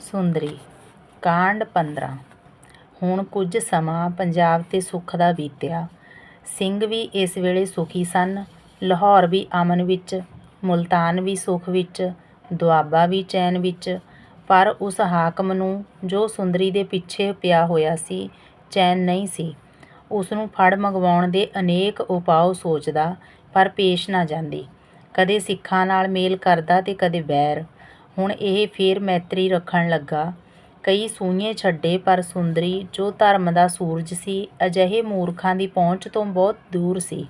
ਸੁੰਦਰੀ, ਕਾਂਡ 15 ਹੁਣ ਕੁਝ ਸਮਾਂ ਪੰਜਾਬ ਤੇ ਸੁੱਖ ਦਾ ਬੀਤਿਆ। ਸਿੰਘ ਵੀ ਇਸ ਵੇਲੇ ਸੁਖੀ ਸਨ, ਲਾਹੌਰ ਵੀ ਅਮਨ ਵਿੱਚ, ਮੁਲਤਾਨ ਵੀ ਸੁਖ ਵਿੱਚ, ਦੁਆਬਾ ਵੀ ਚੈਨ ਵਿੱਚ। ਪਰ ਉਸ ਹਾਕਮ ਨੂੰ ਜੋ ਸੁੰਦਰੀ ਦੇ ਪਿੱਛੇ ਪਿਆ ਹੋਇਆ ਸੀ, ਚੈਨ ਨਹੀਂ ਸੀ। ਉਸ ਨੂੰ ਫੜ ਮੰਗਵਾਉਣ ਦੇ ਅਨੇਕ ਉਪਾਅ ਸੋਚਦਾ, ਪਰ ਪੇਸ਼ ਨਾ ਜਾਂਦੀ। ਕਦੇ ਸਿੱਖਾਂ ਨਾਲ ਮੇਲ ਕਰਦਾ ਤੇ ਕਦੇ ਬੈਰ ਹੁਣ ਇਹ ਫੇਰ ਮੈਤਰੀ ਰੱਖਣ ਲੱਗਾ। ਕਈ ਸੂਈਏ ਛੱਡੇ, ਪਰ ਸੁੰਦਰੀ, ਜੋ ਧਰਮ ਦਾ ਸੂਰਜ ਸੀ, ਅਜਿਹੇ ਮੂਰਖਾਂ ਦੀ ਪਹੁੰਚ ਤੋਂ ਬਹੁਤ ਦੂਰ ਸੀ।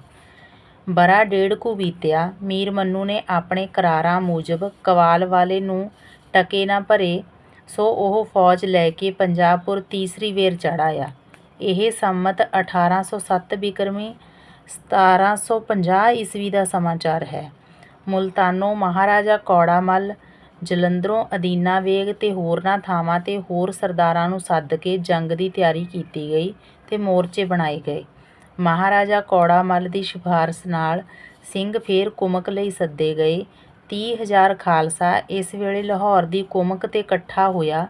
ਬਰਾ ਡੇਢ ਕੁ ਬੀਤਿਆ। ਮੀਰ ਮੰਨੂ ਨੇ ਆਪਣੇ ਕਰਾਰਾਂ ਮੁਜਬ ਕਵਾਲ ਵਾਲੇ ਨੂੰ ਟਕੇ ਨਾ ਭਰੇ। ਸੋ ਉਹ ਫੌਜ ਲੈ ਕੇ ਪੰਜਾਬਪੁਰ ਤੀਸਰੀ ਵੇਰ ਚੜ੍ਹ ਆਇਆ ਇਹ ਸੰਮਤ 1807 ਬਿਕਰਮੀ 1750 ਈਸਵੀ ਦਾ ਸਮਾਚਾਰ ਹੈ। ਮੁਲਤਾਨੋਂ ਮਹਾਰਾਜਾ ਕੌੜਾ ਮੱਲ ਜਲੰਧਰੋਂ ਅਦੀਨਾ ਵੇਗ ਤੇ ਹੋਰਨਾਂ ਥਾਵਾਂ ਤੇ ਹੋਰ ਸਰਦਾਰਾਂ ਨੂੰ ਸੱਦ ਕੇ ਜੰਗ ਦੀ ਤਿਆਰੀ ਕੀਤੀ ਗਈ ਤੇ ਮੋਰਚੇ ਬਣਾਏ ਗਏ। ਮਹਾਰਾਜਾ ਕੌੜਾ ਮੱਲ ਦੀ ਸਿਫਾਰਸ਼ ਨਾਲ ਸਿੰਘ ਫੇਰ ਕੁਮਕ ਲਈ ਸੱਦੇ ਗਏ। ਤੀਹ ਹਜ਼ਾਰ ਖਾਲਸਾ ਇਸ ਵੇਲੇ ਲਾਹੌਰ ਦੀ ਕੁਮਕ ਤੇ ਇਕੱਠਾ ਹੋਇਆ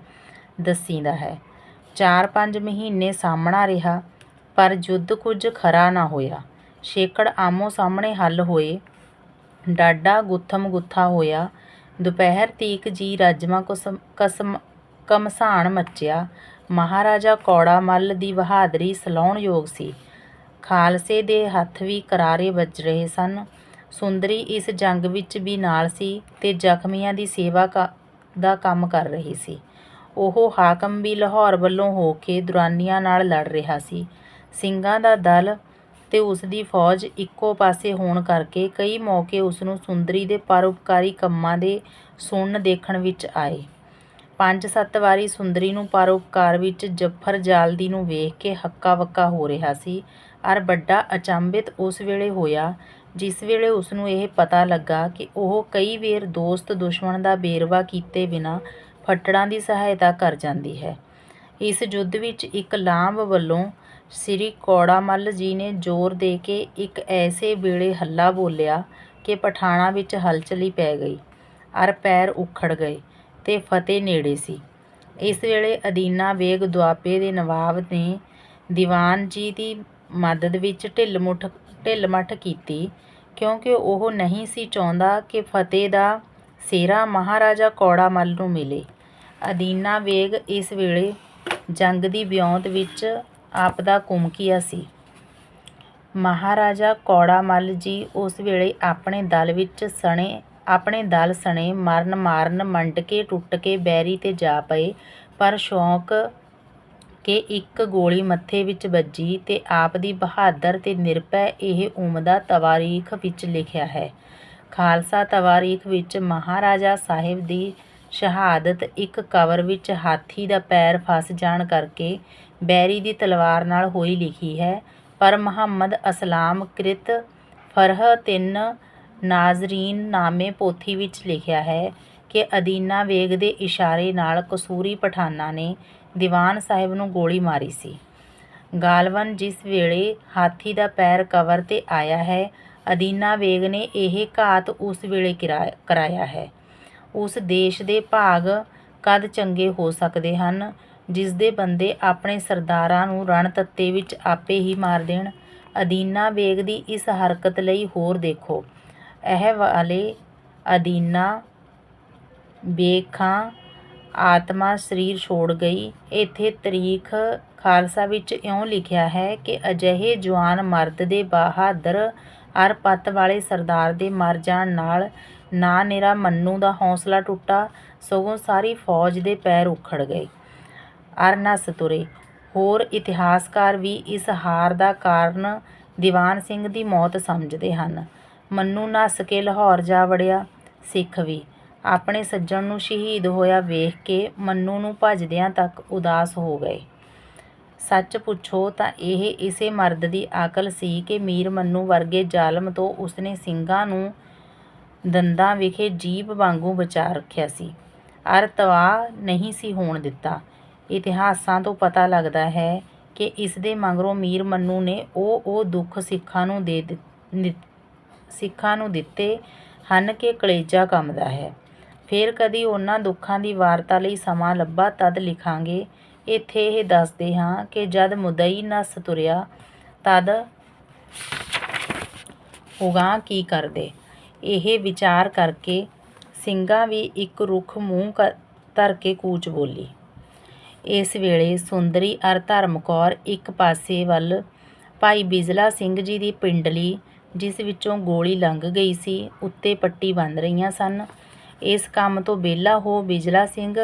ਦੱਸੀਦਾ ਹੈ। 4-5 ਮਹੀਨੇ ਸਾਹਮਣਾ ਰਿਹਾ, ਪਰ ਯੁੱਧ ਕੁਝ ਖਰਾ ਨਾ ਹੋਇਆ। ਛੇਕੜ ਆਮੋ ਸਾਹਮਣੇ ਹੱਲ ਹੋਏ ਡਾਡਾ ਗੁੱਥਮ ਗੁੱਥਾ ਹੋਇਆ ਦੁਪਹਿਰ ਤੀਕ ਜੀ ਰਾਜਮਾ ਕੁਸਮ, ਕਸਮ ਘਮਸਾਣ ਮੱਚਿਆ। ਮਹਾਰਾਜਾ ਕੌੜਾ ਮੱਲ ਦੀ ਬਹਾਦਰੀ ਸਲਾਹੁਣ ਯੋਗ ਸੀ। ਖਾਲਸੇ ਦੇ ਹੱਥ ਵੀ ਕਰਾਰੇ ਵੱਜ ਰਹੇ ਸਨ। ਸੁੰਦਰੀ ਇਸ ਜੰਗ ਵਿੱਚ ਵੀ ਨਾਲ ਸੀ ਤੇ ਜ਼ਖਮੀਆਂ ਦੀ ਸੇਵਾ ਦਾ ਕੰਮ ਕਰ ਰਹੀ ਸੀ। ਉਹ ਹਾਕਮ ਵੀ ਲਾਹੌਰ ਵੱਲੋਂ ਹੋ ਕੇ ਦੁਰਾਨੀਆਂ ਨਾਲ ਲੜ ਰਿਹਾ ਸੀ। ਸਿੰਘਾਂ ਦਾ ਦਲ ਤੇ ਉਸ ਦੀ ਫੌਜ ਇੱਕੋ ਪਾਸੇ ਹੋਣ ਕਰਕੇ ਕਈ ਮੌਕੇ ਉਸ ਨੂੰ ਸੁੰਦਰੀ ਦੇ ਪਰਉਪਕਾਰੀ ਕੰਮਾਂ ਦੇ ਸੁਣਨ ਦੇਖਣ ਵਿੱਚ ਆਏ। ਪੰਜ ਸੱਤ ਵਾਰੀ ਸੁੰਦਰੀ ਨੂੰ ਪਰਉਪਕਾਰ ਵਿੱਚ ਜਫਰ ਜਾਲਦੀ ਨੂੰ ਵੇਖ ਕੇ ਹੱਕਾ ਵੱਕਾ ਹੋ ਰਿਹਾ ਸੀ, ਅਰ ਵੱਡਾ ਅਚੰਭਿਤ ਉਸ ਵੇਲੇ ਹੋਇਆ, ਜਿਸ ਵੇਲੇ ਉਸ ਨੂੰ ਇਹ ਪਤਾ ਲੱਗਾ ਕਿ ਉਹ ਕਈ ਵੇਰ ਦੋਸਤ ਦੁਸ਼ਮਣ ਦਾ ਵੇਰਵਾ ਕੀਤੇ ਬਿਨਾਂ ਫੱਟੜਾਂ ਦੀ ਸਹਾਇਤਾ ਕਰ ਜਾਂਦੀ ਹੈ। ਇਸ ਯੁੱਧ ਵਿੱਚ ਇੱਕ ਲਾਂਭ ਵੱਲੋਂ ਸ੍ਰੀ ਕੌੜਾਮੱਲ ਜੀ ਨੇ ਜ਼ੋਰ ਦੇ ਕੇ ਇੱਕ ਐਸੇ ਵੇਲੇ ਹੱਲਾ ਬੋਲਿਆ ਕਿ ਪਠਾਣਾ ਵਿੱਚ ਹਲਚਲੀ ਪੈ ਗਈ ਅਰ ਪੈਰ ਉਖੜ ਗਏ ਤੇ ਫਤਿਹ ਨੇੜੇ ਸੀ। ਇਸ ਵੇਲੇ ਅਦੀਨਾ ਵੇਗ ਦੁਆਬੇ ਦੇ ਨਵਾਬ ਨੇ ਦੀਵਾਨ ਜੀ ਦੀ ਮਦਦ ਵਿੱਚ ਢਿੱਲ-ਮੁੱਠ ਢਿੱਲ-ਮੱਠ ਕੀਤੀ ਕਿਉਂਕਿ ਉਹ ਨਹੀਂ ਸੀ ਚਾਹੁੰਦਾ ਕਿ ਫਤਿਹ ਦਾ ਸਿਹਰਾ ਮਹਾਰਾਜਾ ਕੌੜਾਮੱਲ ਨੂੰ ਮਿਲੇ। ਅਦੀਨਾ ਵੇਗ ਇਸ ਵੇਲੇ ਜੰਗ ਦੀ ਵਿਉਂਤ ਵਿੱਚ ਆਪ ਦਾ ਕੁਮਕੀਆ ਸੀ ਮਹਾਰਾਜਾ ਕੌੜਾ ਮੱਲ ਜੀ ਉਸ ਵੇਲੇ ਆਪਣੇ ਦਲ ਵਿੱਚ ਸਣੇ ਆਪਣੇ ਦਲ ਸਣੇ ਮਰਨ ਮਾਰਨ ਮੰਡ ਕੇ ਟੁੱਟ ਕੇ ਬੈਰੀ ਤੇ ਜਾ ਪਏ ਪਰ ਸ਼ੌਂਕ ਕਿ ਇੱਕ ਗੋਲੀ ਮੱਥੇ ਵਿੱਚ ਵੱਜੀ ਤੇ ਆਪ ਦੀ ਬਹਾਦਰ ਤੇ ਨਿਰਭੈ ਇਹ ਉਮਦਾ ਤਵਾਰੀਖ ਵਿੱਚ ਲਿਖਿਆ ਹੈ ਖਾਲਸਾ ਤਵਾਰੀਖ ਵਿੱਚ ਮਹਾਰਾਜਾ ਸਾਹਿਬ ਦੀ ਸ਼ਹਾਦਤ ਇੱਕ ਕਬਰ ਵਿੱਚ ਹਾਥੀ ਦਾ ਪੈਰ ਫਸ ਜਾਣ ਕਰਕੇ ਬੈਰੀ ਦੀ ਤਲਵਾਰ ਨਾਲ ਹੋਈ ਲਿਖੀ ਹੈ, ਪਰ ਮੁਹੰਮਦ ਅਸਲਾਮ ਕ੍ਰਿਤ ਫਰਹ ਤਿੰਨ ਨਾਜ਼ਰੀਨ ਨਾਮੇ ਪੋਥੀ ਵਿੱਚ ਲਿਖਿਆ ਹੈ ਕਿ ਅਦੀਨਾ ਵੇਗ ਦੇ ਇਸ਼ਾਰੇ ਨਾਲ ਕਸੂਰੀ ਪਠਾਨਾਂ ਨੇ ਦੀਵਾਨ ਸਾਹਿਬ ਨੂੰ ਗੋਲੀ ਮਾਰੀ ਸੀ। ਗਾਲਵਨ ਜਿਸ ਵੇਲੇ ਹਾਥੀ ਦਾ ਪੈਰ ਕਵਰ ਤੇ ਆਇਆ ਹੈ, ਅਦੀਨਾ ਵੇਗ ਨੇ ਇਹ ਘਾਤ ਉਸ ਵੇਲੇ ਕਰਾਇਆ ਹੈ। ਉਸ ਦੇਸ਼ ਦੇ ਭਾਗ ਕਦ ਚੰਗੇ ਹੋ ਸਕਦੇ ਹਨ? ਜਿਸਦੇ ਬੰਦੇ ਆਪਣੇ ਸਰਦਾਰਾਂ ਨੂੰ ਰਣ ਤੱਤੇ ਵਿੱਚ ਆਪੇ ਹੀ ਮਾਰ ਦੇਣ। ਅਦੀਨਾ ਬੇਗ ਦੀ ਇਸ ਹਰਕਤ ਲਈ ਹੋਰ ਦੇਖੋ। ਇਹ ਵਾਲੇ ਅਦੀਨਾ ਬੇਖਾਂ ਆਤਮਾ ਸਰੀਰ ਛੋੜ ਗਈ। ਇੱਥੇ ਤਰੀਖ ਖਾਲਸਾ ਵਿੱਚ ਇਉਂ ਲਿਖਿਆ ਹੈ ਕਿ ਅਜਿਹੇ ਜਵਾਨ ਮਰਦ ਦੇ ਬਹਾਦਰ ਅਰ ਪੱਤ ਵਾਲੇ ਸਰਦਾਰ ਦੇ ਮਰ ਜਾਣ ਨਾਲ ਨਾ ਨਿਰਾ ਮੰਨੂ ਦਾ ਹੌਸਲਾ ਟੁੱਟਾ, ਸਗੋਂ ਸਾਰੀ ਫੌਜ ਦੇ ਪੈਰ ਉਖੜ ਗਏ। ਅਰ ਨੱਸ ਤੁਰੇ ਹੋਰ ਇਤਿਹਾਸਕਾਰ ਵੀ ਇਸ ਹਾਰ ਦਾ ਕਾਰਨ ਦੀਵਾਨ ਸਿੰਘ ਦੀ ਮੌਤ ਸਮਝਦੇ ਹਨ। ਮੰਨੂ ਨੱਸ ਕੇ ਲਾਹੌਰ ਜਾ ਵੜਿਆ, ਸਿੱਖ ਵੀ। ਆਪਣੇ ਸੱਜਣ ਨੂੰ ਸ਼ਹੀਦ ਹੋਇਆ ਵੇਖ ਕੇ ਮੰਨੂ ਨੂੰ ਭਜਦਿਆਂ ਤੱਕ ਉਦਾਸ ਹੋ ਗਏ। ਸੱਚ ਪੁੱਛੋ ਤਾਂ ਇਹ ਇਸੇ ਮਰਦ ਦੀ ਅਕਲ ਸੀ ਕਿ ਮੀਰ ਮੰਨੂ ਵਰਗੇ ਜ਼ਾਲਮ ਤੋਂ ਉਸਨੇ ਸਿੰਘਾਂ ਨੂੰ ਦੰਦਾਂ ਵਿਖੇ ਜੀਭ ਵਾਂਗੂ ਬਚਾ ਰੱਖਿਆ ਸੀ। ਅਰ ਤਵਾ ਨਹੀਂ ਸੀ ਹੋਣ ਦਿੱਤਾ। ਇਤਿਹਾਸਾਂ ਤੋਂ ਪਤਾ ਲੱਗਦਾ ਹੈ ਕਿ ਇਸਦੇ ਮਗਰੋਂ ਮੀਰ ਮੰਨੂ ਨੇ ਉਹ ਉਹ ਦੁੱਖ ਸਿੱਖਾਂ ਨੂੰ ਦੇ ਸਿੱਖਾਂ ਨੂੰ ਦਿੱਤੇ ਹਨ ਕਿ ਕਲੇਜਾ ਕੰਬਦਾ ਹੈ। ਫੇਰ ਕਦੀ ਉਹਨਾਂ ਦੁੱਖਾਂ ਦੀ ਵਾਰਤਾ ਲਈ ਸਮਾਂ ਲੱਭਾ ਤਦ ਲਿਖਾਂਗੇ, ਇੱਥੇ ਇਹ ਦੱਸਦੇ ਹਾਂ ਕਿ ਜਦ ਮੁਦਈ ਨੱਸ ਤੁਰਿਆ ਤਦ ਉਗਾਂ ਕੀ ਕਰਦੇ। ਇਹ ਵਿਚਾਰ ਕਰਕੇ ਸਿੰਘਾਂ ਵੀ ਇੱਕ ਰੁੱਖ ਮੂੰਹ ਕ- ਧਰ ਕੇ ਕੂਚ ਬੋਲੀ। ਇਸ ਵੇਲੇ ਸੁੰਦਰੀ ਅਰ ਧਰਮ ਕੌਰ ਇੱਕ ਪਾਸੇ ਵੱਲ ਭਾਈ ਬਿਜਲਾ ਸਿੰਘ ਜੀ ਦੀ ਪਿੰਡਲੀ, ਜਿਸ ਵਿੱਚੋਂ ਗੋਲੀ ਲੰਘ ਗਈ ਸੀ, ਉੱਤੇ ਪੱਟੀ ਬੰਨ ਰਹੀਆਂ ਸਨ। ਇਸ ਕੰਮ ਤੋਂ ਵਿਹਲਾ ਹੋ ਬਿਜਲਾ ਸਿੰਘ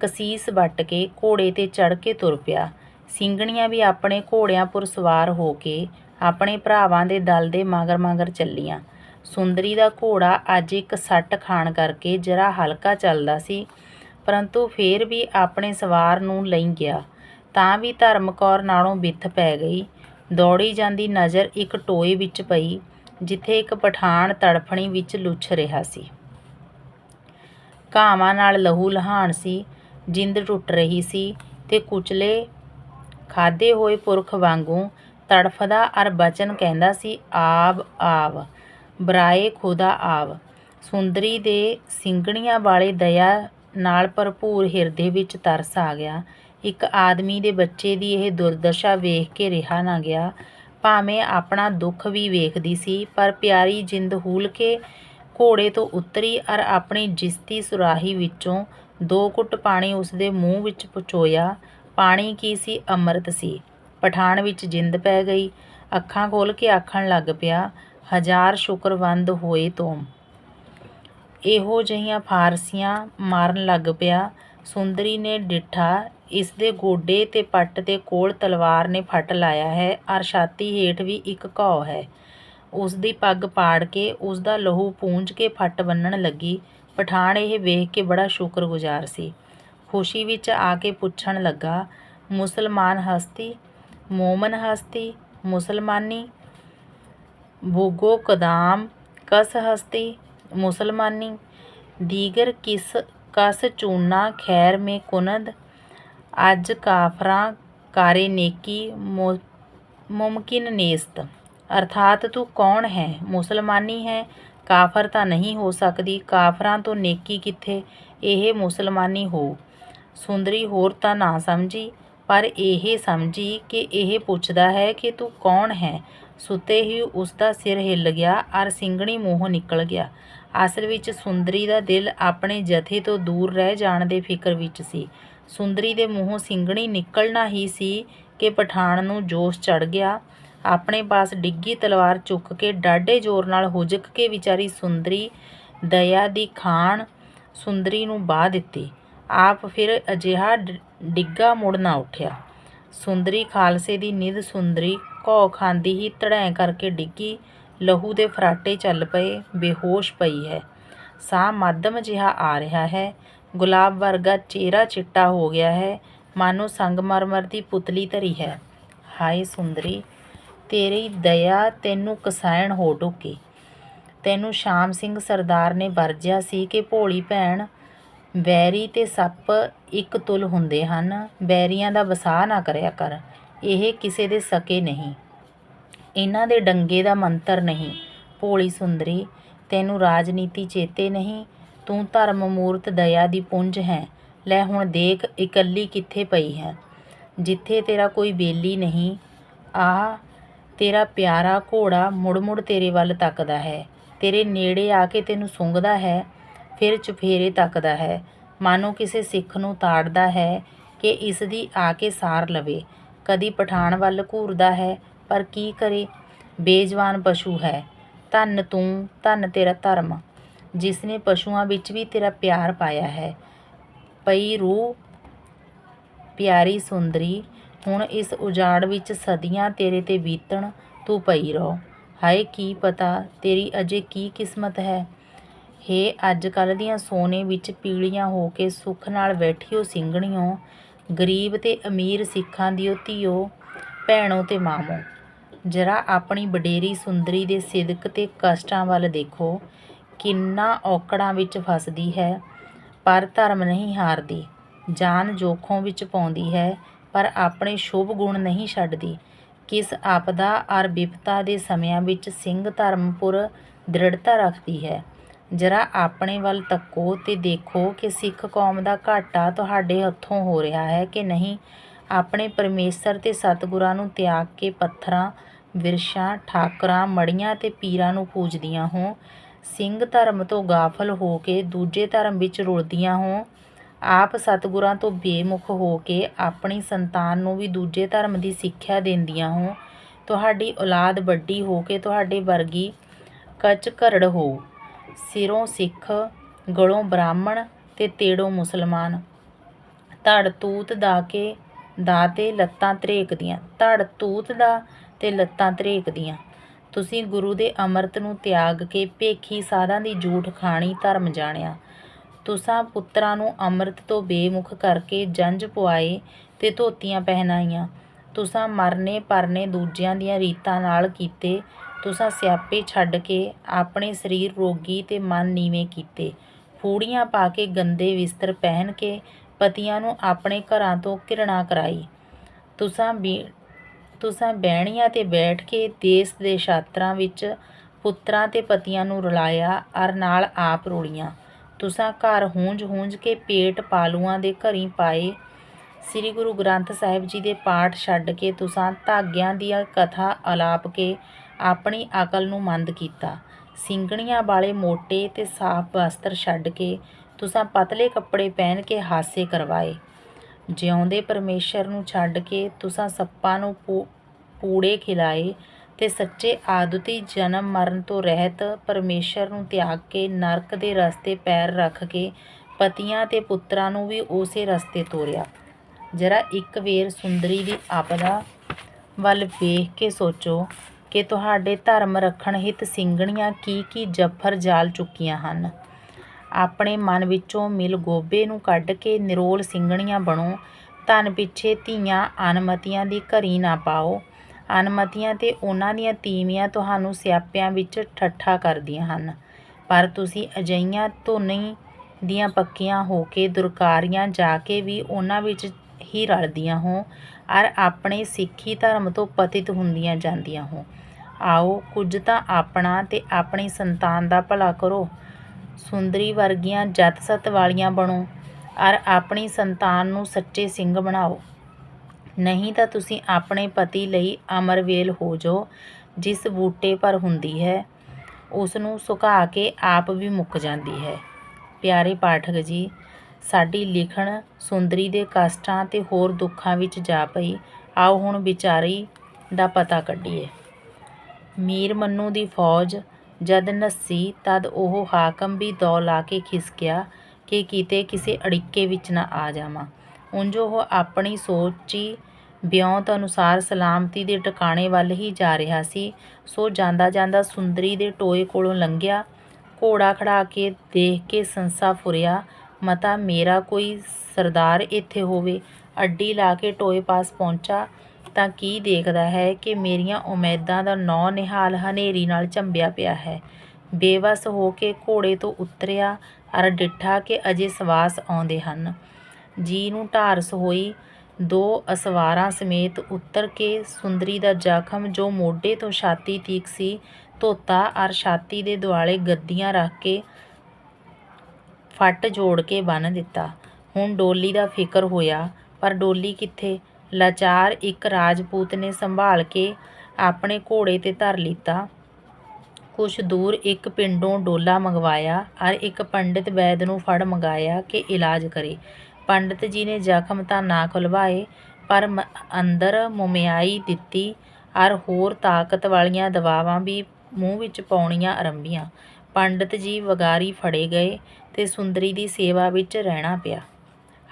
ਕਸੀਸ ਵੱਟ ਕੇ ਘੋੜੇ ਤੇ ਚੜ੍ਹ ਕੇ ਤੁਰ ਪਿਆ। ਸਿੰਘਣੀਆਂ ਵੀ ਆਪਣੇ ਘੋੜਿਆਂ ਪੁਰ ਸਵਾਰ ਹੋ ਕੇ ਆਪਣੇ ਭਰਾਵਾਂ ਦੇ ਦਲ ਦੇ ਮਗਰ ਮਗਰ ਚੱਲੀਆਂ। ਸੁੰਦਰੀ ਦਾ ਘੋੜਾ ਅੱਜ ਇੱਕ ਸੱਟ ਖਾਣ ਕਰਕੇ ਜਰਾ ਹਲਕਾ ਚੱਲਦਾ ਸੀ। ਪਰੰਤੂ ਫੇਰ ਵੀ ਆਪਣੇ ਸਵਾਰ ਨੂੰ ਲਈ ਗਿਆ, ਤਾਂ ਵੀ ਧਰਮ ਕੌਰ ਨਾਲੋਂ ਬਿੱਥ ਪੈ ਗਈ। ਦੌੜੀ ਜਾਂਦੀ ਨਜ਼ਰ ਇੱਕ ਟੋਏ ਵਿੱਚ ਪਈ, ਜਿੱਥੇ ਇੱਕ ਪਠਾਨ ਤੜਫਣੀ ਵਿੱਚ ਲੁੱਛ ਰਿਹਾ ਸੀ। ਘਾਵਾਂ ਨਾਲ ਲਹੂ ਲਹਾਣ ਸੀ, ਜਿੰਦ ਟੁੱਟ ਰਹੀ ਸੀ ਤੇ ਕੁਚਲੇ ਖਾਧੇ ਹੋਏ ਪੁਰਖ ਵਾਂਗੂੰ ਤੜਫਦਾ ਅਰ ਬਚਨ ਕਹਿੰਦਾ ਸੀ ਆਬ ਆਵ, ਬਰਾਏ ਖੁਦਾ ਆਵ। ਸੁੰਦਰੀ ਦੇ ਸਿੰਘਣੀਆਂ ਵਾਲੇ ਦਇਆ ਨਾਲ ਭਰਪੂਰ ਹਿਰਦੇ ਵਿੱਚ ਤਰਸ ਆ ਗਿਆ। ਇੱਕ ਆਦਮੀ ਦੇ ਬੱਚੇ ਦੀ ਇਹ ਦੁਰਦਸ਼ਾ ਵੇਖ ਕੇ ਰਿਹਾ ਨਾ ਗਿਆ। ਭਾਵੇਂ ਆਪਣਾ ਦੁੱਖ ਵੀ ਵੇਖਦੀ ਸੀ, ਪਰ ਪਿਆਰੀ ਜਿੰਦ ਹੂਲ ਕੇ ਘੋੜੇ ਤੋਂ ਉਤਰੀ ਅਰ ਆਪਣੀ ਜਿਸਤੀ ਸੁਰਾਹੀ ਵਿੱਚੋਂ ਦੋ ਘੁੱਟ ਪਾਣੀ ਉਸਦੇ ਮੂੰਹ ਵਿੱਚ ਪਚੋਇਆ ਪਾਣੀ ਕੀ ਸੀ? ਅੰਮ੍ਰਿਤ ਸੀ। ਪਠਾਨ ਵਿੱਚ ਜਿੰਦ ਪੈ ਗਈ। ਅੱਖਾਂ ਖੋਲ੍ਹ ਕੇ ਆਖਣ ਲੱਗ ਪਿਆ, ਹਜ਼ਾਰ ਸ਼ੁਕਰਵੰਦ ਹੋਏ ਤੋਮ। ਇਹੋ ਜਿਹੀਆਂ ਫਾਰਸੀਆਂ ਮਾਰਨ ਲੱਗ ਪਿਆ। ਸੁੰਦਰੀ ਨੇ ਡਿੱਠਾ। ਇਸਦੇ ਗੋਡੇ ਤੇ ਪੱਟ ਦੇ ਕੋਲ ਤਲਵਾਰ ਨੇ ਫੱਟ ਲਾਇਆ ਹੈ ਅਰ ਛਾਤੀ ਹੇਠ ਵੀ ਇੱਕ ਘਾਉ ਹੈ। ਉਸਦੀ ਪੱਗ ਪਾੜ ਕੇ ਉਸਦਾ ਲਹੂ ਪੂੰਝ ਕੇ ਫੱਟ ਬੰਨਣ ਲੱਗੀ। ਪਠਾਨ ਇਹ ਵੇਖ ਕੇ ਬੜਾ ਸ਼ੁਕਰਗੁਜ਼ਾਰ ਸੀ। ਖੁਸ਼ੀ ਵਿੱਚ ਆ ਕੇ ਪੁੱਛਣ ਲੱਗਾ, ਮੁਸਲਮਾਨ ਹਸਤੀ? ਮੋਮਨ ਹਸਤੀ? ਮੁਸਲਮਾਨੀ? ਭੂਗੋ ਕਦਾਮ? ਕਸ ਹਸਤੀ? ਮੁਸਲਮਾਨੀ। ਦੀਗਰ ਕਿਸ ਕਸ ਚੂਨਾ? ਖੈਰ ਮੇ ਕੁਨਦ। ਅੱਜ ਕਾਫਰਾਂ ਕਾਰੇ ਨੇਕੀ ਮੁ- ਮੁਮਕਿਨ ਨੇਸਤ। ਅਰਥਾਤ ਤੂੰ ਕੌਣ ਹੈ? ਮੁਸਲਮਾਨੀ ਹੈ? ਕਾਫਰ ਤਾਂ ਨਹੀਂ ਹੋ ਸਕਦੀ। ਕਾਫਰਾਂ ਤੋਂ ਨੇਕੀ ਕਿੱਥੇ? ਇਹ ਮੁਸਲਮਾਨੀ ਹੋ। ਸੁੰਦਰੀ ਹੋਰ ਤਾਂ ਨਾ ਸਮਝੀ। ਪਰ ਇਹ ਸਮਝੀ ਕਿ ਇਹ ਪੁੱਛਦਾ ਹੈ ਕਿ ਤੂੰ ਕੌਣ ਹੈ? ਸੁੱਤੇ ਹੀ ਉਸ ਦਾ ਸਿਰ ਹਿੱਲ ਗਿਆ। ਅਰ ਸਿੰਘਣੀ ਮੂੰਹੋਂ ਨਿਕਲ ਗਿਆ। ਅਸਲ ਵਿੱਚ ਸੁੰਦਰੀ ਦਾ ਦਿਲ ਆਪਣੇ ਜਥੇ ਤੋਂ ਦੂਰ ਰਹਿ ਜਾਣ ਦੇ ਫਿਕਰ ਵਿੱਚ ਸੀ। ਸੁੰਦਰੀ ਦੇ ਮੂੰਹੋਂ ਸਿੰਗਣੀ ਨਿਕਲਣਾ ਹੀ ਸੀ ਕਿ ਪਠਾਨ ਨੂੰ ਜੋਸ਼ ਚੜ ਗਿਆ। ਆਪਣੇ ਪਾਸ ਡਿੱਗੀ ਤਲਵਾਰ ਚੁੱਕ ਕੇ ਡਾਢੇ ਜ਼ੋਰ ਨਾਲ ਹੁਜਕ ਕੇ ਵਿਚਾਰੀ ਸੁੰਦਰੀ ਦਇਆ ਦੀ ਖਾਣ ਸੁੰਦਰੀ ਨੂੰ ਬਾਹ ਦਿੱਤੀ। ਆਪ ਫਿਰ ਅਜਿਹਾ ਡਿੱਗਾ ਮੁੜ ਨਾ ਉੱਠਿਆ। ਸੁੰਦਰੀ ਖਾਲਸੇ ਦੀ ਨਿਧ ਸੁੰਦਰੀ ਘੋ ਖਾਂਦੀ ਹੀ ਧੜੈਂ ਕਰਕੇ ਡਿੱਗੀ। ਲਹੂ ਦੇ ਫਰਾਟੇ ਚੱਲ ਪਏ, ਬੇਹੋਸ਼ ਪਈ ਹੈ। ਸਾਹ ਮਾਧਮ ਜਿਹਾ ਆ ਰਿਹਾ ਹੈ। ਗੁਲਾਬ ਵਰਗਾ ਚਿਹਰਾ ਚਿੱਟਾ ਹੋ ਗਿਆ ਹੈ। ਮਾਨੋ ਸੰਗਮਰਮਰ ਦੀ ਪੁਤਲੀ ਧਰੀ ਹੈ। ਹਾਏ ਸੁੰਦਰੀ, ਤੇਰੀ ਦਇਆ ਤੈਨੂੰ ਕਸਾਇਣ ਹੋ ਢੁੱਕੀ ਤੈਨੂੰ ਸ਼ਾਮ ਸਿੰਘ ਸਰਦਾਰ ਨੇ ਵਰਜਿਆ ਸੀ ਕਿ ਭੋਲੀ ਭੈਣ ਵੈਰੀ ਤੇ ਸੱਪ ਇੱਕ ਤੁਲ ਹੁੰਦੇ ਹਨ। ਵੈਰੀਆਂ ਦਾ ਵਸਾਹ ਨਾ ਕਰਿਆ ਕਰ। ਇਹ ਕਿਸੇ ਦੇ ਸਕੇ ਨਹੀਂ। ਇਹਨਾਂ ਦੇ ਡੰਗੇ ਦਾ ਮੰਤਰ ਨਹੀਂ। ਭੋਲੀ ਸੁੰਦਰੀ, ਤੈਨੂੰ ਰਾਜਨੀਤੀ ਚੇਤੇ ਨਹੀਂ, ਤੂੰ ਧਰਮ ਮੂਰਤ ਦਇਆ ਦੀ ਪੁੰਜ ਹੈ। ਲੈ ਹੁਣ ਦੇਖ ਇਕੱਲੀ ਕਿੱਥੇ ਪਈ ਹੈ। ਜਿੱਥੇ ਤੇਰਾ ਕੋਈ ਬੇਲੀ ਨਹੀਂ ਆਹ ਤੇਰਾ ਪਿਆਰਾ ਘੋੜਾ ਮੁੜ-ਮੁੜ ਤੇਰੇ ਵੱਲ ਤੱਕਦਾ ਹੈ। ਤੇਰੇ ਨੇੜੇ ਆ ਕੇ ਤੈਨੂੰ ਸੁੰਘਦਾ ਹੈ, ਫਿਰ ਚੁਫੇਰੇ ਤੱਕਦਾ ਹੈ। ਮਾਨੋ ਕਿਸੇ ਸਿੱਖ ਨੂੰ ਤਾੜਦਾ ਹੈ ਕਿ ਇਸ ਦੀ ਆ ਕੇ ਸਾਰ ਲਵੇ। ਕਦੀ ਪਠਾਨ ਵੱਲ ਘੂਰਦਾ ਹੈ ਪਰ ਕੀ ਕਰੇ? ਬੇਜਵਾਨ ਪਸ਼ੂ ਹੈ। ਧੰਨ ਤੂੰ, ਧੰਨ ਤੇਰਾ ਧਰਮ। ਜਿਸ ਨੇ ਪਸ਼ੂਆਂ ਵਿੱਚ ਵੀ ਤੇਰਾ ਪਿਆਰ ਪਾਇਆ ਹੈ। ਪਈ ਰੂਹ, ਪਿਆਰੀ ਸੁੰਦਰੀ, ਹੁਣ ਇਸ ਉਜਾੜ ਵਿੱਚ ਸਦੀਆਂ ਤੇਰੇ ਤੇ ਬੀਤਣ, ਤੂੰ ਪਈ ਰਹੋ। ਹਾਏ, ਕੀ ਪਤਾ ਤੇਰੀ ਅਜੇ ਕੀ ਕਿਸਮਤ ਹੈ। ਹੇ ਅੱਜ ਕੱਲ੍ਹ ਦੀਆਂ ਸੋਨੇ ਵਿੱਚ ਪੀਲੀਆਂ ਹੋ ਕੇ ਸੁੱਖ ਨਾਲ ਬੈਠੀਓ ਸਿੰਘਣੀਓ ਗਰੀਬ ਤੇ ਅਮੀਰ ਸਿੱਖਾਂ ਦਿਓ ਧੀਓ, ਭੈਣੋ ਤੇ ਮਾਮੋ। ਜਰਾ ਆਪਣੀ ਵਡੇਰੀ ਸੁੰਦਰੀ ਦੇ ਸਿਦਕ ਤੇ ਕਸ਼ਟਾਂ ਵੱਲ ਦੇਖੋ। ਕਿੰਨਾ ਔਕੜਾਂ ਵਿੱਚ ਫਸਦੀ ਹੈ, ਪਰ ਧਰਮ ਨਹੀਂ ਹਾਰਦੀ। ਜਾਨ ਜੋਖੋਂ ਵਿੱਚ ਪਾਉਂਦੀ ਹੈ, ਪਰ ਆਪਣੇ ਸ਼ੁਭ ਗੁਣ ਨਹੀਂ ਛੱਡਦੀ। ਕਿਸ ਆਪਦਾ ਅਰ ਵਿਪਤਾ ਦੇ ਸਮਿਆਂ ਵਿੱਚ ਸਿੰਘ ਧਰਮਪੁਰ ਦ੍ਰਿੜਤਾ ਰੱਖਦੀ ਹੈ। ਜਰਾ ਆਪਣੇ ਵੱਲ ਤੱਕੋ ਤੇ ਦੇਖੋ ਕਿ ਸਿੱਖ ਕੌਮ ਦਾ ਘਾਟਾ ਤੁਹਾਡੇ ਹੱਥੋਂ ਹੋ ਰਿਹਾ ਹੈ ਕਿ ਨਹੀਂ। ਆਪਣੇ ਪਰਮੇਸ਼ਰ ਤੇ ਸਤਿਗੁਰਾਂ ਨੂੰ ਤਿਆਗ ਕੇ ਪੱਥਰਾਂ ਵਿਰਸ਼ਾਂ ਠਾਕਰਾਂ ਮੜੀਆਂ ਅਤੇ ਪੀਰਾਂ ਨੂੰ ਪੂਜਦੀਆਂ ਹੋ। ਸਿੰਘ ਧਰਮ ਤੋਂ ਗਾਫਲ ਹੋ ਕੇ ਦੂਜੇ ਧਰਮ ਵਿੱਚ ਰੁਲਦੀਆਂ ਹੋ। ਆਪ ਸਤਿਗੁਰਾਂ ਤੋਂ ਬੇਮੁਖ ਹੋ ਕੇ ਆਪਣੀ ਸੰਤਾਨ ਨੂੰ ਵੀ ਦੂਜੇ ਧਰਮ ਦੀ ਸਿੱਖਿਆ ਦਿੰਦੀਆਂ ਹੋ। ਤੁਹਾਡੀ ਔਲਾਦ ਵੱਡੀ ਹੋ ਕੇ ਤੁਹਾਡੇ ਵਰਗੀ ਕੱਚ ਘਰੜ ਹੋ। ਸਿਰੋਂ ਸਿੱਖ, ਗਲੋਂ ਬ੍ਰਾਹਮਣ ਤੇ ਤੇੜੋਂ ਮੁਸਲਮਾਨ। ਧੜ ਤੂਤ ਦਾ ਕੇ ਦਾ ਤੇ ਲੱਤਾਂ ਧਰੇਕਦੀਆਂ। ਧੜ ਤੂਤ ਦਾ ਤੇ ਲੱਤਾਂ ਧਰੇਕਦੀਆਂ ਤੁਸੀਂ ਗੁਰੂ ਦੇ ਅੰਮ੍ਰਿਤ ਨੂੰ ਤਿਆਗ ਕੇ ਭੇਖੀ ਸਾਧਾਂ ਦੀ ਝੂਠ ਖਾਣੀ ਧਰਮ ਜਾਣਿਆ। ਤੁਸਾਂ ਪੁੱਤਰਾਂ ਨੂੰ ਅੰਮ੍ਰਿਤ ਤੋਂ ਬੇਮੁਖ ਕਰਕੇ ਜੰਝ ਪੁਆਏ ਤੇ ਧੋਤੀਆਂ ਪਹਿਨਾਈਆਂ। ਤੁਸਾਂ ਮਰਨੇ ਪਰਨੇ ਦੂਜਿਆਂ ਦੀਆਂ ਰੀਤਾਂ ਨਾਲ ਕੀਤੇ। ਤੁਸਾਂ ਸਿਆਪੇ ਛੱਡ ਕੇ ਆਪਣੇ ਸਰੀਰ ਰੋਗੀ ਤੇ ਮਨ ਨੀਵੇਂ ਕੀਤੇ। ਫੂੜੀਆਂ ਪਾ ਕੇ ਗੰਦੇ ਵਿਸਤਰ ਪਹਿਨ ਕੇ ਪਤੀਆਂ ਨੂੰ ਆਪਣੇ ਘਰਾਂ ਤੋਂ ਘਿਰਣਾ ਕਰਾਈ। ਤੁਸਾਂ ਵੀ ਤੁਸਾਂ ਬਹਿਣੀਆਂ ਤੇ ਬੈਠ ਕੇ ਦੇਸ ਦੇ ਛਾਤਰਾਂ ਵਿੱਚ ਪੁੱਤਰਾਂ ਤੇ ਪਤੀਆਂ ਨੂੰ ਰਲਾਇਆ, ਅਰ ਨਾਲ ਆਪ ਰੋਲੀਆਂ। ਤੁਸਾਂ ਘਰ ਹੂੰਝ ਹੂੰਝ ਕੇ ਪੇਟ ਪਾਲੂਆਂ ਦੇ ਘਰੀ ਪਾਏ। ਸ੍ਰੀ ਗੁਰੂ ਗ੍ਰੰਥ ਸਾਹਿਬ ਜੀ ਦੇ ਪਾਠ ਛੱਡ ਕੇ ਤੁਸਾਂ ਧਾਗਿਆਂ ਦੀਆਂ ਕਥਾ ਆਲਾਪ ਕੇ ਆਪਣੀ ਅਕਲ ਨੂੰ ਮੰਦ ਕੀਤਾ। ਸਿੰਗਣੀਆਂ ਵਾਲੇ ਮੋٹے ਤੇ ਸਾਫ਼ ਵਸਤਰ ਛੱਡ ਕੇ ਤੁਸਾਂ ਪਤਲੇ ਕੱਪੜੇ ਪਹਿਨ ਕੇ ਹਾਸੇ ਕਰਵਾਏ। ਜਿਉਂਦੇ ਪਰਮੇਸ਼ਰ ਨੂੰ ਛੱਡ ਕੇ ਤੁਸਾਂ ਸੱਪਾਂ ਨੂੰ ਪੂ- ਪੂੜੇ ਖਿਲਾਏ ਤੇ ਸੱਚੇ ਆਦੁਤੀ ਜਨਮ ਮਰਨ ਤੋਂ ਰਹਿਤ ਪਰਮੇਸ਼ਰ ਨੂੰ ਤਿਆਗ ਕੇ ਨਰਕ ਦੇ ਰਸਤੇ ਪੈਰ ਰੱਖ ਕੇ ਪਤੀਆਂ ਤੇ ਪੁੱਤਰਾਂ ਨੂੰ ਵੀ ਉਸੇ ਰਸਤੇ ਤੋਰਿਆ। ਜਰਾ ਇੱਕ ਵੇਰ ਸੁੰਦਰੀ ਦੀ ਆਪਦਾ ਵੱਲ ਵੇਖ ਕੇ ਸੋਚੋ ਕਿ ਤੁਹਾਡੇ ਧਰਮ ਰੱਖਣ ਹਿਤ ਸਿੰਘਣੀਆਂ ਕੀ ਕੀ ਜਫਰ ਜਾਲ ਚੁੱਕੀਆਂ ਹਨ। ਆਪਣੇ ਮਨ ਵਿੱਚੋਂ ਮਿਲ ਗੋਬੇ ਨੂੰ ਕੱਢ ਕੇ ਨਿਰੋਲ ਸਿੰਘਣੀਆਂ ਬਣੋ। ਧਨ ਪਿੱਛੇ ਧੀਆਂ ਅਨਮਤੀਆਂ ਦੀ ਘਰੀ ਨਾ ਪਾਓ। ਅਨਮਤੀਆਂ ਤੇ ਉਹਨਾਂ ਦੀਆਂ ਤੀਵੀਆਂ ਤੁਹਾਨੂੰ ਸਿਆਪਿਆਂ ਵਿੱਚ ਠੱਠਾ ਕਰਦੀਆਂ ਹਨ। ਪਰ ਤੁਸੀਂ ਅਜਈਆਂ ਧੁਨੀ ਦੀਆਂ ਪੱਕੀਆਂ ਹੋ ਕੇ ਦੁਰਕਾਰੀਆਂ ਜਾ ਕੇ ਵੀ ਉਹਨਾਂ ਵਿੱਚ ਹੀ ਰਲਦੀਆਂ ਹੋ। ਅਰ ਆਪਣੇ ਸਿੱਖੀ ਧਰਮ ਤੋਂ ਪਤਿਤ ਹੁੰਦੀਆਂ ਜਾਂਦੀਆਂ ਹੋ। ਆਓ ਕੁਝ ਤਾਂ ਆਪਣਾ ਤੇ ਆਪਣੀ ਸੰਤਾਨ ਦਾ ਭਲਾ ਕਰੋ। ਸੁੰਦਰੀ ਵਰਗੀਆਂ ਜਤ ਸਤ ਵਾਲੀਆਂ ਬਣੋ, ਅਰ ਆਪਣੀ ਸੰਤਾਨ ਨੂੰ ਸੱਚੇ ਸਿੰਘ ਬਣਾਓ। ਨਹੀਂ ਤਾਂ ਤੁਸੀਂ ਆਪਣੇ ਪਤੀ ਲਈ ਅਮਰਵੇਲ ਹੋ ਜਾਓ ਜਿਸ ਬੂਟੇ ਪਰ ਹੁੰਦੀ ਹੈ ਉਸ ਨੂੰ ਸੁਕਾ ਕੇ ਆਪ ਵੀ ਮੁੱਕ ਜਾਂਦੀ ਹੈ। ਪਿਆਰੇ ਪਾਠਕ ਜੀ, ਸਾਡੀ ਲਿਖਣ ਸੁੰਦਰੀ ਦੇ ਕਸ਼ਟਾਂ ਤੇ ਹੋਰ ਦੁੱਖਾਂ ਵਿੱਚ ਜਾ ਪਈ, ਆਓ ਹੁਣ ਵਿਚਾਰੀ ਦਾ ਪਤਾ ਕੱਢੀਏ। ਮੀਰ ਮੰਨੂ ਦੀ ਫੌਜ ਜਦ ਨੱਸੀ ਤਦ ਉਹ ਹਾਕਮ ਵੀ ਦੌ ਲਾ ਕੇ ਖਿਸਕਿਆ ਕਿ ਕਿਤੇ ਕਿਸੇ ਅੜਿੱਕੇ ਵਿੱਚ ਨਾ ਆ ਜਾਵਾਂ। ਉਂਝ ਉਹ ਆਪਣੀ ਸੋਚੀ ਵਿਉਂਤ ਅਨੁਸਾਰ ਸਲਾਮਤੀ ਦੇ ਟਿਕਾਣੇ ਵੱਲ ਹੀ ਜਾ ਰਿਹਾ ਸੀ। ਸੋ ਜਾਂਦਾ ਜਾਂਦਾ ਸੁੰਦਰੀ ਦੇ ਟੋਏ ਕੋਲੋਂ ਲੰਘਿਆ। ਘੋੜਾ ਖੜਾ ਕੇ ਦੇਖ ਕੇ ਸੰਸਾ ਫੁਰਿਆ। ਮਤਾ, ਮੇਰਾ ਕੋਈ ਸਰਦਾਰ ਇੱਥੇ ਹੋਵੇ। ਅੱਡੀ ਲਾ ਕੇ ਟੋਏ ਪਾਸ ਪਹੁੰਚਾ। ਤਾਂ ਕੀ ਦੇਖਦਾ ਹੈ ਕਿ ਮੇਰੀਆਂ ਉਮੀਦਾਂ ਦਾ ਨੌ ਨਿਹਾਲ ਹਨੇਰੀ ਨਾਲ ਝੰਬਿਆ ਪਿਆ ਹੈ। ਬੇਵਸ ਹੋ ਕੇ ਘੋੜੇ ਤੋਂ ਉਤਰਿਆ, ਅਰ ਡਿੱਠਾ ਕਿ ਅਜੇ ਸਵਾਸ ਆਉਂਦੇ ਹਨ। ਜੀ ਨੂੰ ਢਾਰਸ ਹੋਈ ਦੋ ਅਸਵਾਰਾਂ ਸਮੇਤ ਉਤਰ ਕੇ ਸੁੰਦਰੀ ਦਾ ਜ਼ਖਮ ਜੋ ਮੋਢੇ ਤੋਂ ਛਾਤੀ ਤੀਕ ਸੀ, ਧੋਤਾ ਅਰ ਛਾਤੀ ਦੇ ਦੁਆਲੇ ਗੱਦੀਆਂ ਰੱਖ ਕੇ ਫੱਟ ਜੋੜ ਕੇ ਬੰਨ੍ਹ ਦਿੱਤਾ। ਹੁਣ ਡੋਲੀ ਦਾ ਫਿਕਰ ਹੋਇਆ, ਪਰ ਡੋਲੀ ਕਿੱਥੇ? ਲਾਚਾਰ ਇੱਕ ਰਾਜਪੂਤ ਨੇ ਸੰਭਾਲ ਕੇ ਆਪਣੇ ਘੋੜੇ ਤੇ ਧਰ ਲਿੱਤਾ। ਕੁਛ ਦੂਰ ਇੱਕ ਪਿੰਡੋਂ ਡੋਲਾ ਮੰਗਵਾਇਆ ਅਰ ਇੱਕ ਪੰਡਿਤ ਵੈਦ ਨੂੰ ਫੜ ਮੰਗਾਇਆ ਕਿ ਇਲਾਜ ਕਰੇ। ਪੰਡਿਤ ਜੀ ਨੇ ਜ਼ਖਮ ਤਾਂ ਨਾ ਖੁਲਵਾਏ ਪਰ ਅੰਦਰ ਮੁਮਿਆਈ ਦਿੱਤੀ ਅਰ ਹੋਰ ਤਾਕਤ ਵਾਲੀਆਂ ਦਵਾਵਾਂ ਵੀ ਮੂੰਹ ਵਿੱਚ ਪਾਉਣੀਆਂ ਆਰੰਭੀਆਂ। ਪੰਡਿਤ ਜੀ ਵਗਾਰੀ ਫੜੇ ਗਏ ਤੇ ਸੁੰਦਰੀ ਦੀ ਸੇਵਾ ਵਿੱਚ ਰਹਿਣਾ ਪਿਆ।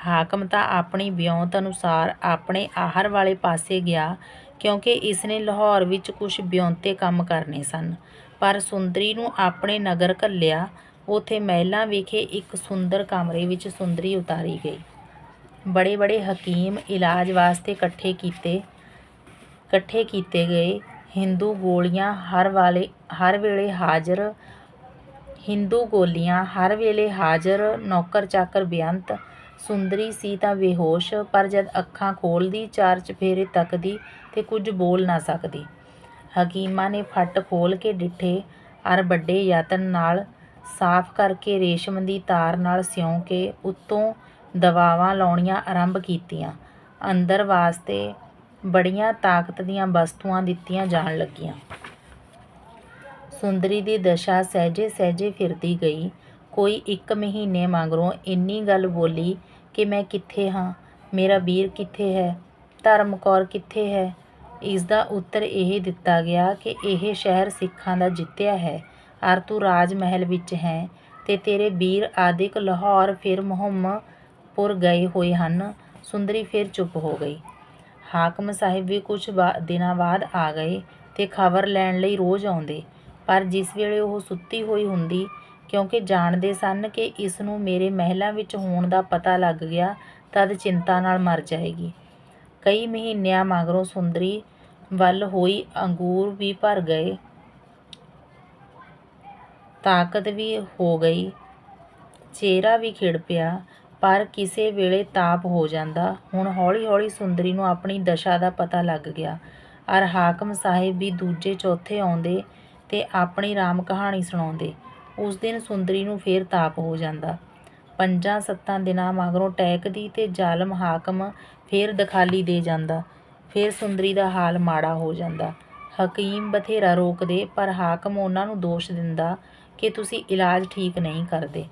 ਹਾਕਮ ਤਾਂ ਆਪਣੀ ਵਿਉਂਤ ਅਨੁਸਾਰ ਆਪਣੇ ਆਹਰ ਵਾਲੇ ਪਾਸੇ ਗਿਆ, ਕਿਉਂਕਿ ਇਸਨੇ ਲਾਹੌਰ ਵਿੱਚ ਕੁਝ ਵਿਉਂਤੇ ਕੰਮ ਕਰਨੇ ਸਨ। ਪਰ ਸੁੰਦਰੀ ਨੂੰ ਆਪਣੇ ਨਗਰ ਘੱਲਿਆ, ਉਥੇ ਮਹਿਲਾਂ ਵਿਖੇ ਇੱਕ ਸੁੰਦਰ ਕਮਰੇ ਵਿੱਚ ਸੁੰਦਰੀ ਉਤਾਰੀ ਗਈ। ਬੜੇ ਬੜੇ ਹਕੀਮ ਇਲਾਜ ਵਾਸਤੇ ਇਕੱਠੇ ਕੀਤੇ ਇਕੱਠੇ ਕੀਤੇ ਗਏ। ਹਿੰਦੂ ਗੋਲੀਆਂ ਹਰ ਵਾਲੇ, ਹਰ ਵੇਲੇ ਹਾਜ਼ਰ, ਹਿੰਦੂ ਗੋਲੀਆਂ ਹਰ ਵੇਲੇ ਹਾਜ਼ਰ ਨੌਕਰ ਚਾਕਰ ਬੇਅੰਤ ਸੁੰਦਰੀ ਸੀ ਤਾਂ ਬੇਹੋਸ਼, ਪਰ ਜਦ ਅੱਖਾਂ ਖੋਲ੍ਹਦੀ ਚਾਰ ਚਫੇਰੇ ਤੱਕਦੀ ਤੇ ਕੁਝ ਬੋਲ ਨਾ ਸਕਦੀ। ਹਕੀਮਾਂ ਨੇ ਫੱਟ ਖੋਲ ਕੇ ਡਿੱਠੇ, ਅਰ ਵੱਡੇ ਯਤਨ ਨਾਲ ਸਾਫ਼ ਕਰਕੇ ਰੇਸ਼ਮ ਦੀ ਤਾਰ ਨਾਲ ਸਿਉਂ ਕੇ ਉੱਤੋਂ ਦਵਾਵਾਂ ਲਾਉਣੀਆਂ ਆਰੰਭ ਕੀਤੀਆਂ। ਅੰਦਰ ਵਾਸਤੇ ਬੜੀਆਂ ਤਾਕਤ ਦੀਆਂ ਵਸਤੂਆਂ ਦਿੱਤੀਆਂ ਜਾਣ ਲੱਗੀਆਂ। ਸੁੰਦਰੀ ਦੀ ਦਸ਼ਾ ਸਹਿਜੇ ਸਹਿਜੇ ਫਿਰਦੀ ਗਈ। ਕੋਈ ਇੱਕ ਮਹੀਨੇ ਮਗਰੋਂ ਇੰਨੀ ਗੱਲ ਬੋਲੀ ਕਿ ਮੈਂ ਕਿੱਥੇ ਹਾਂ? ਮੇਰਾ ਵੀਰ ਕਿੱਥੇ ਹੈ? ਧਰਮ ਕੌਰ ਕਿੱਥੇ ਹੈ? ਇਸ ਦਾ ਉੱਤਰ ਇਹ ਦਿੱਤਾ ਗਿਆ ਕਿ ਇਹ ਸ਼ਹਿਰ ਸਿੱਖਾਂ ਦਾ ਜਿੱਤਿਆ ਹੈ। ਅਰ ਤੂੰ ਰਾਜ ਮਹਿਲ ਵਿੱਚ ਹੈ ਤੇ ਤੇਰੇ ਵੀਰ ਆਦਿਕ ਲਾਹੌਰ ਫਿਰ ਮੁਹੰਮਪੁਰ ਗਏ ਹੋਏ ਹਨ। ਸੁੰਦਰੀ ਫਿਰ ਚੁੱਪ ਹੋ ਗਈ। ਹਾਕਮ ਸਾਹਿਬ ਵੀ ਕੁਝ ਦਿਨਾਂ ਬਾਅਦ ਆ ਗਏ ਤੇ ਖਬਰ ਲੈਣ ਲਈ ਰੋਜ਼ ਆਉਂਦੇ। ਪਰ ਜਿਸ ਵੇਲੇ ਉਹ ਸੁੱਤੀ ਹੋਈ ਹੁੰਦੀ ਕਿਉਂਕਿ ਜਾਣਦੇ ਸਨ ਕਿ ਇਸ ਨੂੰ ਮੇਰੇ ਮਹਿਲਾਂ ਵਿੱਚ ਹੋਣ ਦਾ ਪਤਾ ਲੱਗ ਗਿਆ, ਤਦ ਚਿੰਤਾ ਨਾਲ ਮਰ ਜਾਏਗੀ। ਕਈ ਮਹੀਨਿਆਂ ਮਗਰੋਂ ਸੁੰਦਰੀ ਵੱਲ ਹੋਈ ਅੰਗੂਰ ਵੀ ਭਰ ਗਏ। ਤਾਕਤ ਵੀ ਹੋ ਗਈ। ਚਿਹਰਾ ਵੀ ਖਿੜ ਪਿਆ, ਪਰ ਕਿਸੇ ਵੇਲੇ ਤਾਪ ਹੋ ਜਾਂਦਾ। ਹੁਣ ਹੌਲੀ ਹੌਲੀ ਸੁੰਦਰੀ ਨੂੰ ਆਪਣੀ ਦਸ਼ਾ ਦਾ ਪਤਾ ਲੱਗ ਗਿਆ। ਅਰ ਹਾਕਮ ਸਾਹਿਬ ਵੀ ਦੂਜੇ ਚੌਥੇ ਆਉਂਦੇ ਤੇ ਆਪਣੀ ਰਾਮ ਕਹਾਣੀ ਸੁਣਾਉਂਦੇ। ਉਸ ਦਿਨ ਸੁੰਦਰੀ ਨੂੰ ਫੇਰ ਤਾਪ ਹੋ ਜਾਂਦਾ। ਪੰਜਾਂ ਸੱਤਾਂ ਦਿਨਾਂ ਮਗਰੋਂ ਟੈਕਦੀ ਤੇ ਜ਼ਾਲਮ ਹਾਕਮ ਫੇਰ ਦਖਾਲੀ ਦੇ ਜਾਂਦਾ। ਫੇਰ ਸੁੰਦਰੀ ਦਾ ਹਾਲ ਮਾੜਾ ਹੋ ਜਾਂਦਾ। ਹਕੀਮ ਬਥੇਰਾ ਰੋਕਦੇ, ਪਰ ਹਾਕਮ ਉਹਨਾਂ ਨੂੰ ਦੋਸ਼ ਦਿੰਦਾ ਕਿ ਤੁਸੀਂ ਇਲਾਜ ਠੀਕ ਨਹੀਂ ਕਰਦੇ।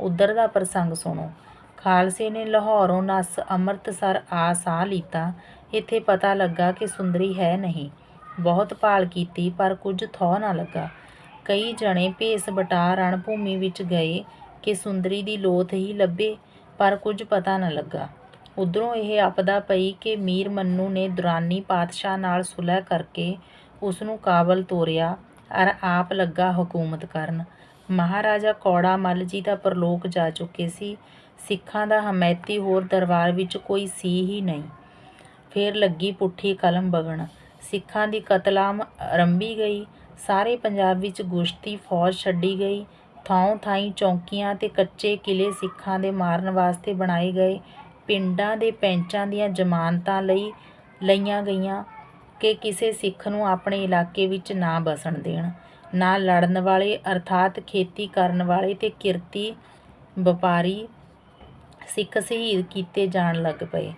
ਉਧਰ ਦਾ ਪ੍ਰਸੰਗ ਸੁਣੋ। ਖਾਲਸੇ ਨੇ ਲਾਹੌਰੋਂ ਨਸ ਅੰਮ੍ਰਿਤਸਰ ਆ ਸਾਹ ਲੀਤਾ। ਇੱਥੇ ਪਤਾ ਲੱਗਾ ਕਿ ਸੁੰਦਰੀ ਹੈ ਨਹੀਂ। ਬਹੁਤ ਭਾਲ ਕੀਤੀ, ਪਰ ਕੁਝ ਥੋ ਨਾ ਲੱਗਾ। ਕਈ ਜਣੇ ਭੇਸ ਬਟਾ ਰਣ ਭੂਮੀ ਵਿੱਚ ਗਏ ਕਿ ਸੁੰਦਰੀ ਦੀ ਲੋਥ ਹੀ ਲੱਭੇ, ਪਰ ਕੁਝ ਪਤਾ ਨਾ ਲੱਗਾ। ਉਧਰੋਂ ਇਹ ਆਪਦਾ ਪਈ ਕਿ ਮੀਰ ਮੰਨੂ ਨੇ ਦੁਰਾਨੀ ਪਾਤਸ਼ਾਹ ਨਾਲ ਸੁਲਹ ਕਰਕੇ ਉਸ ਨੂੰ ਕਾਬਲ ਤੋਰਿਆ ਅਰ ਆਪ ਲੱਗਾ ਹਕੂਮਤ ਕਰਨ। ਮਹਾਰਾਜਾ ਕੌੜਾ ਮੱਲ ਜੀ ਦਾ ਪਰਲੋਕ ਜਾ ਚੁੱਕੇ ਸੀ। ਸਿੱਖਾਂ ਦਾ ਹਮੈਤੀ ਹੋਰ ਦਰਬਾਰ ਵਿੱਚ ਕੋਈ ਸੀ ਹੀ ਨਹੀਂ। ਫੇਰ ਲੱਗੀ ਪੁੱਠੀ ਕਲਮ ਬਗਣ। ਸਿੱਖਾਂ ਦੀ ਕਤਲਾਮ ਰੰਭੀ ਗਈ। ਸਾਰੇ ਪੰਜਾਬ ਵਿੱਚ ਗੁਸ਼ਤੀ, ਫੌਜ ਛੱਡੀ ਗਈ। ਥਾਂ ਥਾਈਂ ਚੌਕੀਆਂ ਤੇ ਕੱਚੇ ਕਿਲੇ ਸਿੱਖਾਂ ਦੇ ਮਾਰਨ ਵਾਸਤੇ ਬਣਾਏ ਗਏ। ਪਿੰਡਾਂ ਦੇ ਪੈਂਚਾਂ ਦੀਆਂ ਜ਼ਮਾਨਤਾਂ ਲਈ ਲਈਆਂ ਗਈਆਂ ਕਿ ਕਿਸੇ ਸਿੱਖ ਨੂੰ ਆਪਣੇ ਇਲਾਕੇ ਵਿੱਚ ਨਾ ਬਸਣ ਦੇਣ। ਨਾ ਲੜਨ ਵਾਲੇ, ਅਰਥਾਤ ਖੇਤੀ ਕਰਨ ਵਾਲੇ ਤੇ ਕਿਰਤੀ ਵਪਾਰੀ ਸਿੱਖ ਸ਼ਹੀਦ ਕੀਤੇ ਜਾਣ ਲੱਗ ਪਏ।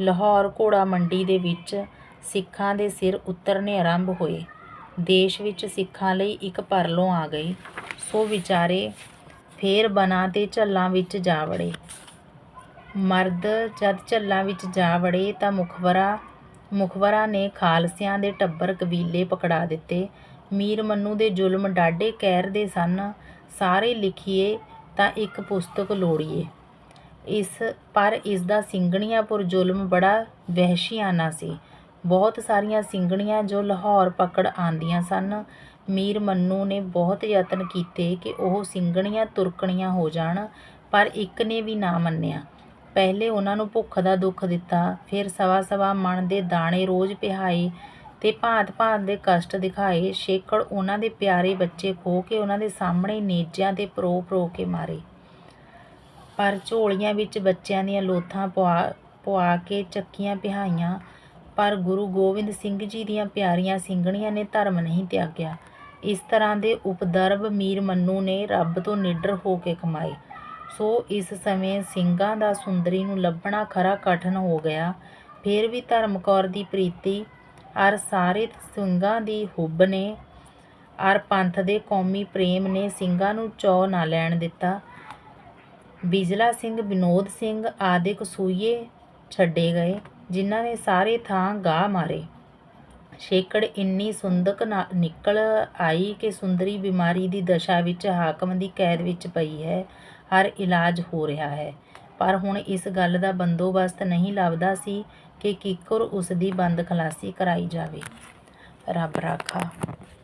ਲਾਹੌਰ ਘੋੜਾ ਮੰਡੀ ਦੇ ਵਿੱਚ ਸਿੱਖਾਂ ਦੇ ਸਿਰ ਉਤਰਨੇ ਆਰੰਭ ਹੋਏ। ਦੇਸ਼ ਵਿੱਚ ਸਿੱਖਾਂ ਲਈ ਇੱਕ ਪਰਲੋਂ ਆ ਗਈ। ਸੋ ਵਿਚਾਰੇ ਫੇਰ ਬਨਾਂ ਤੇ ਝੱਲਾਂ ਵਿੱਚ ਜਾ ਵੜੇ। ਮਰਦ ਜਦ ਝੱਲਾਂ ਵਿੱਚ ਜਾ ਵੜੇ ਤਾਂ ਮੁਖਬਰਾ ਮੁਖਬਰਾ ਨੇ ਖਾਲਸਿਆਂ ਦੇ ਟੱਬਰ ਕਬੀਲੇ ਪਕੜਾ ਦਿੱਤੇ। ਮੀਰ ਮੰਨੂ ਦੇ ਜ਼ੁਲਮ ਡਾਢੇ ਕਹਿਰ ਦੇ ਸਨ। ਸਾਰੇ ਲਿਖੀਏ ਤਾਂ ਇੱਕ ਪੁਸਤਕ ਲੋੜੀਏ। ਇਸ, ਪਰ ਇਸ ਦਾ ਸਿੰਘਣੀਆਂਪੁਰ ਜ਼ੁਲਮ ਬੜਾ ਵਹਿਸ਼ੀਆਨਾ ਸੀ। ਬਹੁਤ ਸਾਰੀਆਂ ਸਿੰਘਣੀਆਂ ਜੋ ਲਾਹੌਰ ਪਕੜ ਆਂਦੀਆਂ ਸਨ। ਮੀਰ ਮੰਨੂ ਨੇ ਬਹੁਤ ਯਤਨ ਕੀਤੇ ਕਿ ਉਹ ਸਿੰਘਣੀਆਂ ਤੁਰਕਣੀਆਂ ਹੋ ਜਾਣ, ਪਰ ਇੱਕ ਨੇ ਵੀ ਨਾ ਮੰਨਿਆ। ਪਹਿਲੇ ਉਹਨਾਂ ਨੂੰ ਭੁੱਖ ਦਾ ਦੁੱਖ ਦਿੱਤਾ, ਫਿਰ ਸਵਾ ਸਵਾ ਮਣ ਦੇ ਦਾਣੇ ਰੋਜ਼ ਪਿਹਾਏ ਤੇ ਭਾਂਤ ਭਾਂਤ ਦੇ ਕਸ਼ਟ ਦਿਖਾਏ। ਸ਼ੇਕੜ ਉਹਨਾਂ ਦੇ ਪਿਆਰੇ ਬੱਚੇ ਖੋ ਕੇ ਉਹਨਾਂ ਦੇ ਸਾਹਮਣੇ ਨੇਜਿਆਂ ਤੇ ਪਰੋ ਪਰੋ ਕੇ ਮਾਰੇ। ਪਰ ਝੋਲੀਆਂ ਵਿੱਚ ਬੱਚਿਆਂ ਦੀਆਂ ਲੋਥਾਂ ਪਵਾ ਪਵਾ ਕੇ ਚੱਕੀਆਂ ਪਿਹਾਈਆਂ। ਪਰ ਗੁਰੂ ਗੋਬਿੰਦ ਸਿੰਘ ਜੀ ਦੀਆਂ ਪਿਆਰੀਆਂ ਸਿੰਘਣੀਆਂ ਨੇ ਧਰਮ ਨਹੀਂ ਤਿਆਗਿਆ। ਇਸ ਤਰ੍ਹਾਂ ਦੇ ਉਪਦਰਵ ਮੀਰ ਮੰਨੂ ਨੇ ਰੱਬ ਤੋਂ ਨਿਡਰ ਹੋ ਕੇ ਕਮਾਏ। ਸੋ ਇਸ ਸਮੇਂ ਸਿੰਘਾਂ ਦਾ ਸੁੰਦਰੀ ਨੂੰ ਲੱਭਣਾ ਖਰਾ ਕਠਨ ਹੋ ਗਿਆ। ਫਿਰ ਵੀ ਧਰਮ ਕੌਰ ਦੀ ਪ੍ਰੀਤੀ, ਅਰ ਸਾਰੇ ਸਿੰਘਾਂ ਦੀ ਹੁੱਬ ਨੇ, ਅਰ ਪੰਥ ਦੇ ਕੌਮੀ ਪ੍ਰੇਮ ਨੇ ਸਿੰਘਾਂ ਨੂੰ ਚੌ ਨਾ ਲੈਣ ਦਿੱਤਾ। ਬਿਜਲਾ ਸਿੰਘ ਵਿਨੋਦ ਸਿੰਘ ਆਦਿਕ ਸੂਈਏ ਛੱਡੇ ਗਏ। ਜਿਨ੍ਹਾਂ ਨੇ ਸਾਰੇ ਥਾਂ ਗਾਹ ਮਾਰੇ। ਛੇਕੜ ਇੰਨੀ ਸੁੰਦਕ ਨਾ- ਨਿਕਲ ਆਈ ਕਿ ਸੁੰਦਰੀ ਬਿਮਾਰੀ ਦੀ ਦਸ਼ਾ ਵਿੱਚ ਹਾਕਮ ਦੀ ਕੈਦ ਵਿੱਚ ਪਈ ਹੈ, ਹਰ ਇਲਾਜ ਹੋ ਰਿਹਾ ਹੈ। ਪਰ ਹੁਣ ਇਸ ਗੱਲ ਦਾ ਬੰਦੋਬਸਤ ਨਹੀਂ ਲੱਭਦਾ ਸੀ ਕਿ ਕਿੱਕਰ ਉਸ ਦੀ ਬੰਦ ਖਲਾਸੀ ਕਰਾਈ ਜਾਵੇ। ਰੱਬ ਰਾਖਾ।